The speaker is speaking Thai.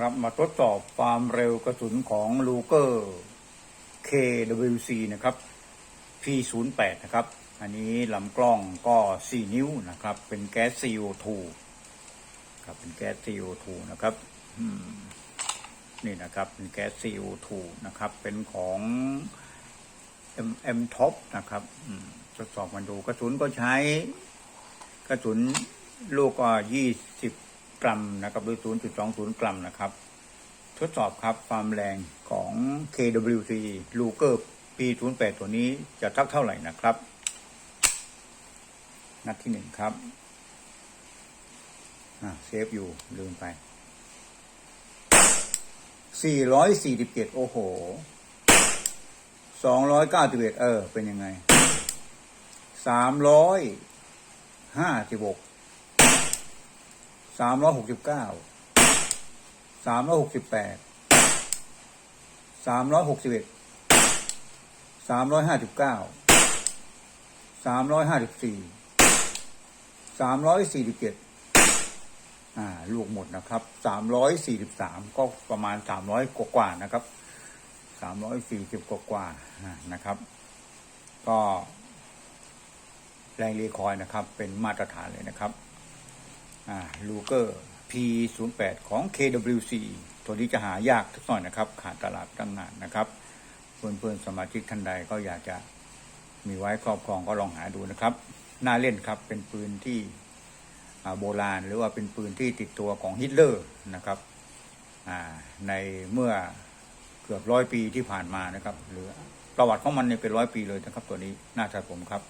ครับมาทดสอบความเร็วกระสุนของลูเกอร์ KWC นะครับ P08 นะครับ อันนี้ลำกล้องก็ 4 นิ้วนะครับ เป็นแก๊ส CO2 ครับเป็นแก๊ส CO2 นะครับนี่นะครับเป็นแก๊ส CO2 นะครับ เป็นของ M M Top นะครับทดสอบมันดูกระสุนก็ใช้ กระสุนลูกก็20 กรัมนะครับหรือ 0.20 กรัมนะครับ ทดสอบครับความแรงของ KWC Luger P08 ตัวนี้จะทักเท่าไหร่นะครับ นัดที่หนึ่งครับอ่าเซฟอยู่ลืมไป 447 โอ้โห 291 เออ เป็นยังไง 356 369สามร้อยหกสิบแปดสามร้อยหกสิบเอ็ดสามร้อยห้าสิบเก้าสามร้อยห้าสิบสี่สามร้อยสี่สิบเจ็ดอ่าลูกหมดนะครับสามร้อยสี่สิบสามก็ประมาณสามร้อยกว่าๆนะครับสามร้อยสี่สิบกว่าๆอ่านะครับ ก็แรงรีคอยล์นะครับ เป็นมาตรฐานเลยนะครับ ลูเกอร์ P08 ของ KWC ตัวนี้จะหายากสักหน่อยนะครับ ขาดตลาดตั้งนานนะครับ เพื่อนๆสมาชิกท่านใดก็อยากจะมีไว้ครอบครองก็ลองหาดูนะครับ น่าเล่นครับเป็นปืนที่โบราณ หรือว่าเป็นปืนที่ติดตัวของฮิตเลอร์นะครับในเมื่อเกือบร้อยปีที่ผ่านมานะครับ หรือประวัติของมันเนี่ยเป็นร้อยปีเลยนะครับ ตัวนี้น่าจะผมครับ